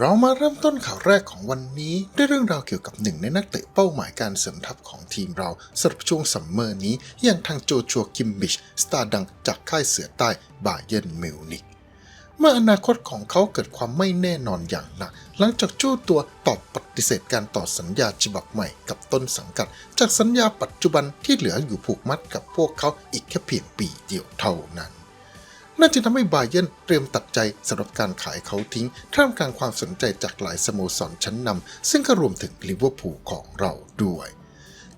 เรามาเริ่มต้นข่าวแรกของวันนี้ด้วยเรื่องราวเกี่ยวกับหนึ่งในนักเตะเป้าหมายการเสริมทัพของทีมเราสำหรับช่วงซัมเมอร์นี้อย่างทางโจชัวคิมบิช สตาร์ดังจากค่ายเสือใต้บาเยิร์นมิวนิกเมื่ออนาคตของเขาเกิดความไม่แน่นอนอย่างหนัก หลังจากจู้ตัวตอบปฏิเสธการต่อสัญญาฉบับใหม่กับต้นสังกัด จากสัญญาปัจจุบันที่เหลืออยู่ผูกมัดกับพวกเขาอีกแค่เพียงปีเดียวเท่านั้น นั่นจึงทำให้บาเยนเตรียมตัดใจสำหรับการขายเขาทิ้ง ท่ามกลางความสนใจจากหลายสโมสรชั้นนำซึ่งก็รวมถึงลิเวอร์พูลของเราด้วย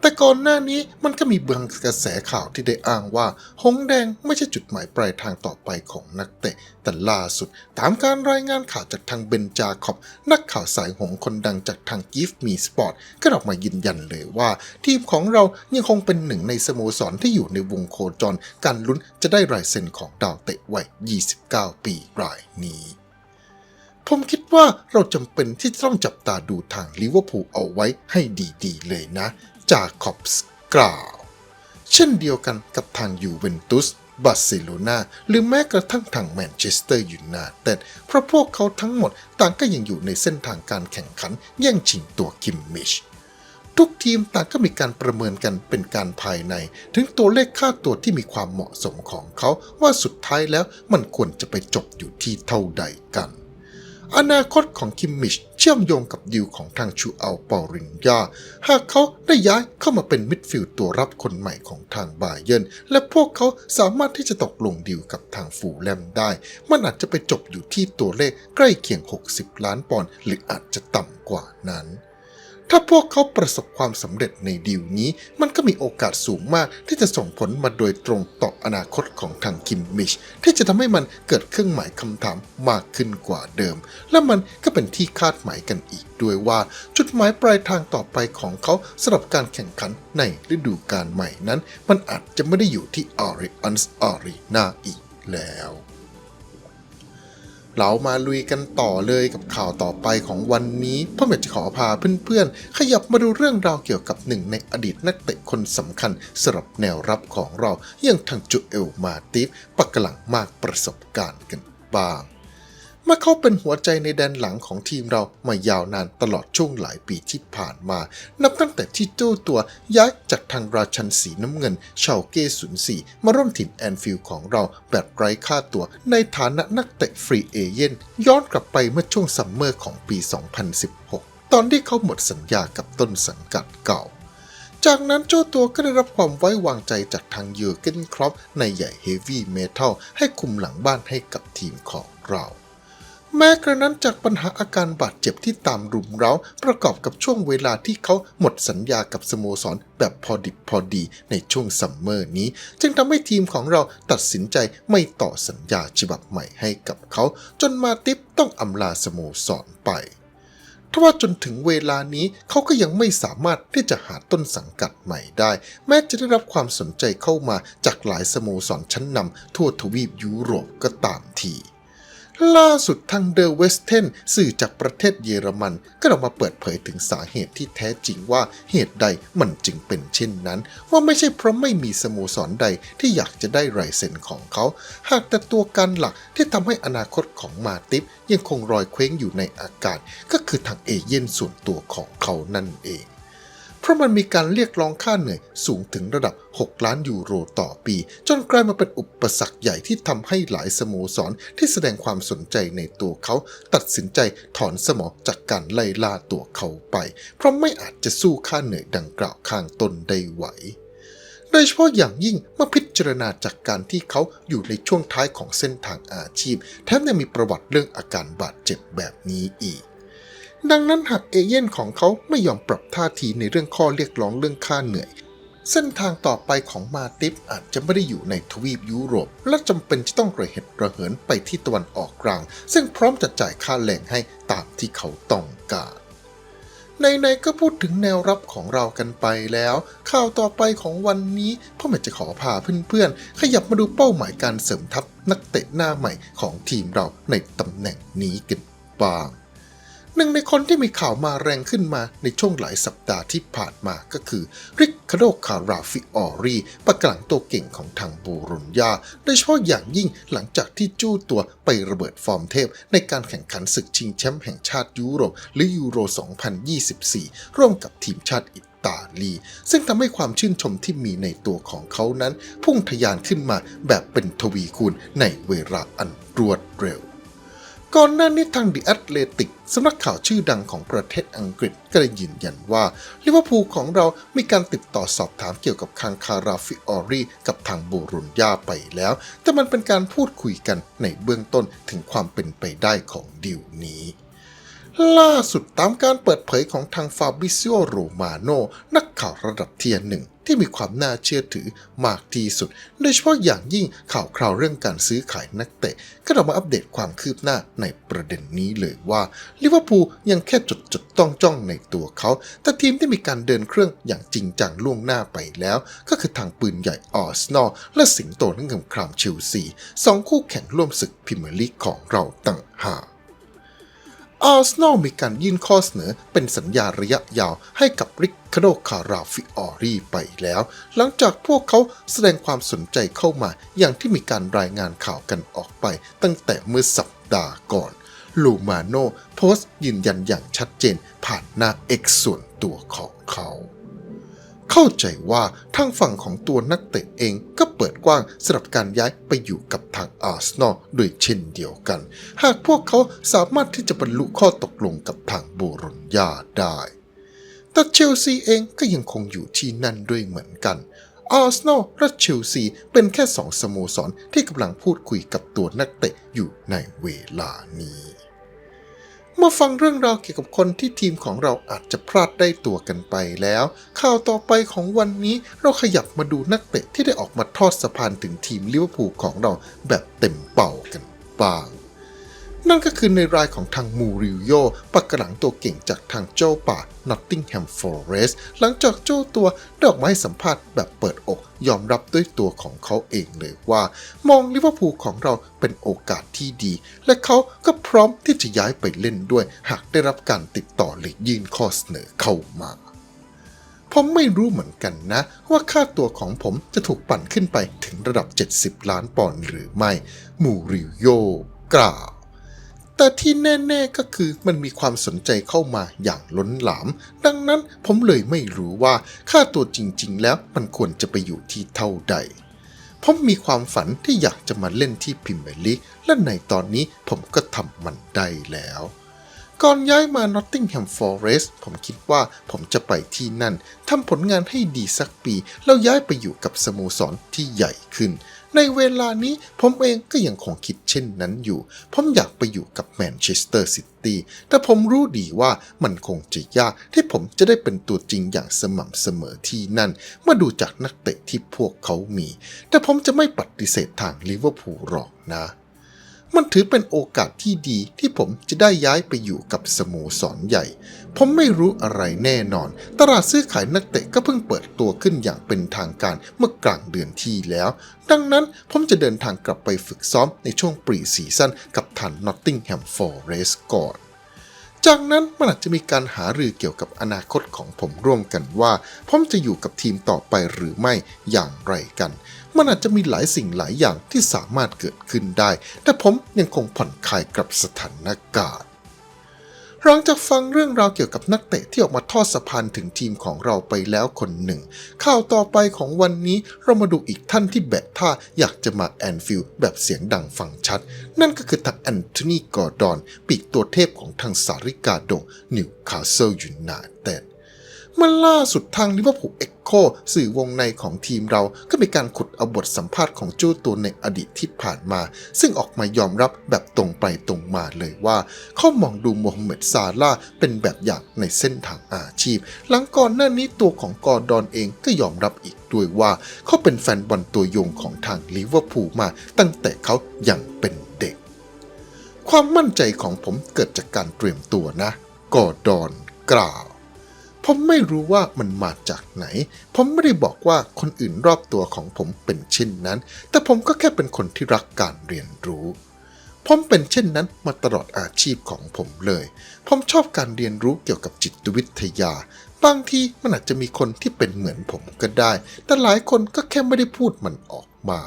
แต่ก่อนหน้านี้มันก็มีบางกระแสข่าวที่ได้อ้างว่า หงแดงไม่ใช่จุดหมายปลายทางต่อไปของนักเตะ แต่ล่าสุด ตามการรายงานข่าวจากทางเบนจาคอบ นักข่าวสายหงคนดังจากทาง Give Me Sport ก็ออกมายืนยันเลยว่า ทีมของเรายังคงเป็นหนึ่งในสโมสรที่อยู่ในวงโคจร การลุ้นจะได้รายเซ็นของดาวเตะวัย 29 ปีรายนี้ผมคิดว่าเราจำเป็นที่จะต้องจับตาดูทางลิเวอร์พูลเอาไว้ให้ดีๆ เลยนะ จาคอบส์กล่าว เช่นเดียวกันกับทางยูเวนตุสบาร์เซโลนาหรือแม้กระทั่งทางแมนเชสเตอร์ยูไนเต็ดเพราะพวกเขาทั้งหมดต่างก็ยังอยู่ในเส้นทางการแข่งขันแย่งชิงตัวคิมมิชทุกทีมต่างก็มีการประเมินกันเป็นการภายใน ถึงตัวเลขค่าตัวที่มีความเหมาะสมของเขาว่าสุดท้ายแล้วมันควรจะไปจบอยู่ที่เท่าใดกัน อนาคตของคิมมิชเชื่อมโยงกับดิวของทางชูอัลปอรินยา หากเขาได้ย้ายเข้ามาเป็นมิดฟิลด์ตัวรับคนใหม่ของทางบาเยนและพวกเขาสามารถที่จะตกลงดิวกับทางฟูแลมได้ มันอาจจะไปจบอยู่ที่ตัวเลขใกล้เคียง 60 ล้านปอนด์หรืออาจจะต่ำกว่านั้น ถ้าพวกเขาประสบความสำเร็จในดีลนี้ มันก็มีโอกาสสูงมากที่จะส่งผลมาโดยตรงต่ออนาคตของทางคิมมิช ที่จะทำให้มันเกิดเครื่องหมายคำถามมากขึ้นกว่าเดิม และมันก็เป็นที่คาดหมายกันอีกด้วยว่าจุดหมายปลายทางต่อไปของเขาสำหรับการแข่งขันในฤดูกาลใหม่นั้น มันอาจจะไม่ได้อยู่ที่ a r i a n s Arena อีกแล้ว เรามาลุยกันต่อเลยกับข่าวต่อไปของวันนี้พ่อแม่จะขอพาเพื่อนๆ ขยับมาดูเรื่องราวเกี่ยวกับหนึ่งในอดีตนักเตะคนสำคัญสำหรับแนวรับของเราอย่างทางจูเอลมาติฟปักกลังมากประสบการณ์กันบ้าง มื่อเขาเป็นหัวใจในแดนหลังของทีมเรามายาวนานตลอดช่วงหลายปีที่ผ่านมา นับตั้งแต่ที่เจ้าตัวย้ายจากทางราชันสีน้ำเงินชาวเก้ศูนย์สี่มาร่วมถิ่นแอนฟิลด์ของเราแบบไร้ค่าตัวในฐานะนักเตะฟรีเอเย่นย้อนกลับไปเมื่อช่วงซัมเมอร์ของปี 2016 ตอนที่เขาหมดสัญญากับต้นสังกัดเก่าจากนั้นเจ้าตัวก็ได้รับความไว้วางใจจากทางเยอเกนครอปในใหญ่เฮฟวี่เมทัลให้คุมหลังบ้านให้กับทีมของเรา แม้กระนั้นจากปัญหาอาการบาดเจ็บที่ตามรุมเร้า ประกอบกับช่วงเวลาที่เขาหมดสัญญากับสโมสร แบบพอดิบพอดีในช่วงซัมเมอร์นี้ จึงทำให้ทีมของเราตัดสินใจไม่ต่อสัญญาฉบับใหม่ให้กับเขา จนมาติปต้องอำลาสโมสรไปทว่าจนถึงเวลานี้เขาก็ยังไม่สามารถที่จะหาต้นสังกัดใหม่ได้ แม้จะได้รับความสนใจเข้ามาจากหลายสโมสรชั้นนำทั่วทวีปยุโรปก็ตามที ล่าสุดทางเดอะเวสเทนสื่อจากประเทศเยอรมันก็ออกมาเปิดเผยถึงสาเหตุที่แท้จริงว่าเหตุใดมันจึงเป็นเช่นนั้น ว่าไม่ใช่เพราะไม่มีสโมสรใดที่อยากจะได้ไรเซ็นของเขา หากแต่ตัวการหลักที่ทำให้อนาคตของมาติฟยังคงรอยเคว้งอยู่ในอากาศ ก็คือทางเอเย่นส่วนตัวของเขานั่นเอง เพราะมันมีการเรียกร้องค่าเหนื่อยสูงถึงระดับ 6 ล้านยูโรต่อปี จนกลายมาเป็นอุปสรรคใหญ่ที่ทำให้หลายสโมสรที่แสดงความสนใจในตัวเขา ตัดสินใจถอนสมองจากการไล่ล่าตัวเขาไป เพราะไม่อาจจะสู้ค่าเหนื่อยดังกล่าวข้างตนได้ไหวโดยเฉพาะอย่างยิ่งเมื่อพิจารณาจากการที่เขาอยู่ในช่วงท้ายของเส้นทางอาชีพ แถมยังมีประวัติเรื่องอาการบาดเจ็บแบบนี้อีก ดังนั้นหากเอเย่นของเขาไม่ยอมปรับท่าทีในเรื่องข้อเรียกร้องเรื่องค่าเหนื่อย เส้นทางต่อไปของมาติฟอาจจะไม่ได้อยู่ในทวีปยุโรป และจำเป็นจะต้องระเหตุระเหินไปที่ตะวันออกกลาง ซึ่งพร้อมจะจ่ายค่าแรงให้ตามที่เขาต้องการในๆก็พูดถึงแนวรับของเรากันไปแล้ว ข่าวต่อไปของวันนี้พ่อแม่จะขอพาเพื่อนๆ ขยับมาดูเป้าหมายการเสริมทัพนักเตะหน้าใหม่ของทีมเราในตำแหน่งนี้กันบ้าง หนึ่งในคนที่มีข่าวมาแรงขึ้นมาในช่วงหลายสัปดาห์ที่ผ่านมาก็คือ ริคคาโดคาราฟิออรีประกลังตัวเก่งของทางบูรุนยาโดยเฉพาะอย่างยิ่งหลังจากที่จู้ตัวไประเบิดฟอร์มเทพ ในการแข่งขันศึกชิงแชมป์แห่งชาติยุโรป หรือยูโร 2024 ร่วมกับทีมชาติอิตาลีซึ่งทำให้ความชื่นชมที่มีในตัวของเขานั้น พุ่งทะยานขึ้นมาแบบเป็นทวีคูณในเวลาอันรวดเร็ว ก่อนหน้านี้ทาง The Athletic สำนักข่าวชื่อดังของประเทศอังกฤษก็ได้ยืนยันว่าลิเวอร์พูลของเรามีการติดต่อสอบถามเกี่ยวกับคังคาราฟิออรีกับทางบูรุนยาไปแล้ว แต่มันเป็นการพูดคุยกันในเบื้องต้นถึงความเป็นไปได้ของดิวนี้ ล่าสุดตามการเปิดเผยของทางฟาบริซิโอโรมาโนนักข่าวระดับเทียร์หนึ่งที่มีความน่าเชื่อถือมากที่สุด โดยเฉพาะอย่างยิ่งข่าวคราวเรื่องการซื้อขายนักเตะ ก็เรามาอัปเดตความคืบหน้าในประเด็นนี้เลยว่าลิเวอร์พูลยังแค่จดจดจ้องจ้องในตัวเขา แต่ทีมที่มีการเดินเครื่องอย่างจริงจังล่วงหน้าไปแล้ว ก็คือทางปืนใหญ่ออสนอลและสิงโตนักเงครามเชลซีสองคู่แข่งร่วมศึกพรีเมียร์ลีกของเราต่างหาก อาร์เซนอลมีการยื่นข้อเสนอเป็นสัญญาระยะยาวให้กับริคคาโดคาราฟิออรีไปแล้ว หลังจากพวกเขาแสดงความสนใจเข้ามาอย่างที่มีการรายงานข่าวกันออกไป ตั้งแต่เมื่อสัปดาห์ก่อนลูมาโนโพสต์ยืนยันอย่างชัดเจนผ่านหน้า X ส่วนตัวของเขา เข้าใจว่าทางฝั่งของตัวนักเตะเองก็เปิดกว้างสำหรับการย้ายไปอยู่กับทางอาร์เซนอลด้วยเช่นเดียวกัน หากพวกเขาสามารถที่จะบรรลุข้อตกลงกับทางบูรุนยาได้ แต่เชลซีเองก็ยังคงอยู่ที่นั่นด้วยเหมือนกันอาร์เซนอลและเชลซีเป็นแค่สองสโมสรที่กำลังพูดคุยกับตัวนักเตะอยู่ในเวลานี้ มาฟังเรื่องราวเกี่ยวกับคนที่ทีมของเราอาจจะพลาดได้ตัวกันไปแล้ว ข่าวต่อไปของวันนี้เราขยับมาดูนักเตะที่ได้ออกมาทอดสะพานถึงทีมลิเวอร์พูลของเราแบบเต็มเป่ากันบ้าง นั่นก็คือในรายของทางมูริโยปักหลังตัวเก่งจากทางเจ้าป่านอตติงแฮมฟอเรสหลังจากเจ้าตัวดออกมาให้สัมภาษณ์แบบเปิดอก ยอมรับด้วยตัวของเขาเองเลยว่า มองลิเวอร์พูลของเราเป็นโอกาสที่ดี และเขาก็พร้อมที่จะย้ายไปเล่นด้วย หากได้รับการติดต่อหรือยื่นข้อเสนอเข้ามาผมไม่รู้เหมือนกันนะ ว่าค่าตัวของผมจะถูกปั่นขึ้นไปถึงระดับ 70 ล้านปอนด์หรือไม่ มูริโยกล่าว แต่ที่แน่ๆก็คือมันมีความสนใจเข้ามาอย่างล้นหลาม ดังนั้นผมเลยไม่รู้ว่าค่าตัวจริง ๆ แล้วมันควรจะไปอยู่ที่เท่าใด ผมมีความฝันที่อยากจะมาเล่นที่พรีเมลีกและในตอนนี้ผมก็ทำมันได้แล้ว ก่อนย้ายมา Nottingham Forest ผมคิดว่าผมจะไปที่นั่นทำผลงานให้ดีสักปี แล้วย้ายไปอยู่กับสโมสรที่ใหญ่ขึ้น ในเวลานี้ผมเองก็ยังคงคิดเช่นนั้นอยู่ ผมอยากไปอยู่กับแมนเชสเตอร์ซิตี้ แต่ผมรู้ดีว่ามันคงจะยากที่ผมจะได้เป็นตัวจริงอย่างสม่ำเสมอที่นั่น เมื่อดูจากนักเตะที่พวกเขามี แต่ผมจะไม่ปฏิเสธทางลิเวอร์พูลหรอกนะมันถือเป็นโอกาสที่ดีที่ผมจะได้ย้ายไปอยู่กับสโมสรใหญ่ ผมไม่รู้อะไรแน่นอน ตลาดซื้อขายนักเตะก็เพิ่งเปิดตัวขึ้นอย่างเป็นทางการเมื่อกลางเดือนที่แล้ว ดังนั้นผมจะเดินทางกลับไปฝึกซ้อมในช่วงปรีซีซั่นกับทัน Nottingham Forest ก่อนจากนั้นมันอาจจะมีการหารือเกี่ยวกับอนาคตของผมร่วมกันว่า ผมจะอยู่กับทีมต่อไปหรือไม่อย่างไรกัน มันอาจจะมีหลายสิ่งหลายอย่างที่สามารถเกิดขึ้นได้ แต่ผมยังคงผ่อนคลายกับสถานการณ์ หลังจากฟังเรื่องราวเกี่ยวกับนักเตะที่ออกมาทอดสะพานถึงทีมของเราไปแล้วคนหนึ่ง ข่าวต่อไปของวันนี้เรามาดูอีกท่านที่แบกท่าอยากจะมาแอนฟิลด์แบบเสียงดังฟังชัด นั่นก็คือทางแอนโทนีกอร์ดอน ปีกตัวเทพของทางสาริกาโด นิวคาสเซิลยูไนเต็ด เมื่อล่าสุดทางลิเวอร์พูลเอ็กโคสื่อวงในของทีมเราก็มีการขุดเอาบทสัมภาษณ์ของเจ้ตัวในอดีตที่ผ่านมา ซึ่งออกมายอมรับแบบตรงไปตรงมาเลยว่า เขามองดูโมฮัมเหม็ดซาลาเป็นแบบอย่างในเส้นทางอาชีพ หลังก่อนหน้านี้ตัวของกอร์ดอนเองก็ยอมรับอีกด้วยว่าเขาเป็นแฟนบอลตัวยงของทางลิเวอร์พูลมาตั้งแต่เขายังเป็นเด็ก ความมั่นใจของผมเกิดจากการเตรียมตัวนะ กอร์ดอนกล่าว ผมไม่รู้ว่ามันมาจากไหน ผมไม่ได้บอกว่าคนอื่นรอบตัวของผมเป็นเช่นนั้น แต่ผมก็แค่เป็นคนที่รักการเรียนรู้ ผมเป็นเช่นนั้นมาตลอดอาชีพของผมเลย ผมชอบการเรียนรู้เกี่ยวกับจิตวิทยา บางทีมันอาจจะมีคนที่เป็นเหมือนผมก็ได้ แต่หลายคนก็แค่ไม่ได้พูดมันออกมา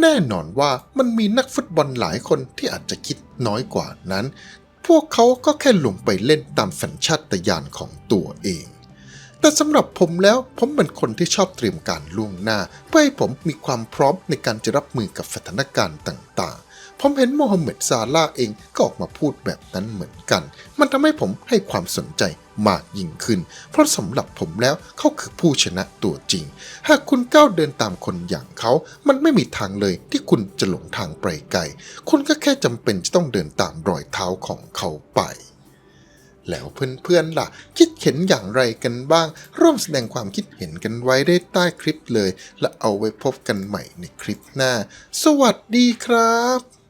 แน่นอนว่ามันมีนักฟุตบอลหลายคนที่อาจจะคิดน้อยกว่านั้น พวกเขาก็แค่ลงไปเล่นตามสัญชาตญาณของตัวเอง แต่สำหรับผมแล้วผมเป็นคนที่ชอบเตรียมการล่วงหน้า เพื่อให้ผมมีความพร้อมในการจะรับมือกับสถานการณ์ต่างๆ ผมเห็นโมฮัมเหม็ดซาลาเองก็ออกมาพูดแบบนั้นเหมือนกัน มันทำให้ผมให้ความสนใจ มากยิ่งขึ้น เพราะสำหรับผมแล้วเขาคือผู้ชนะตัวจริง หากคุณก้าวเดินตามคนอย่างเขา มันไม่มีทางเลยที่คุณจะหลงทางไปไกล คุณก็แค่จำเป็นจะต้องเดินตามรอยเท้าของเขาไปแล้วเพื่อนๆล่ะ คิดเห็นอย่างไรกันบ้าง ร่วมแสดงความคิดเห็นกันไว้ได้ใต้คลิปเลย และเอาไว้พบกันใหม่ในคลิปหน้า สวัสดีครับ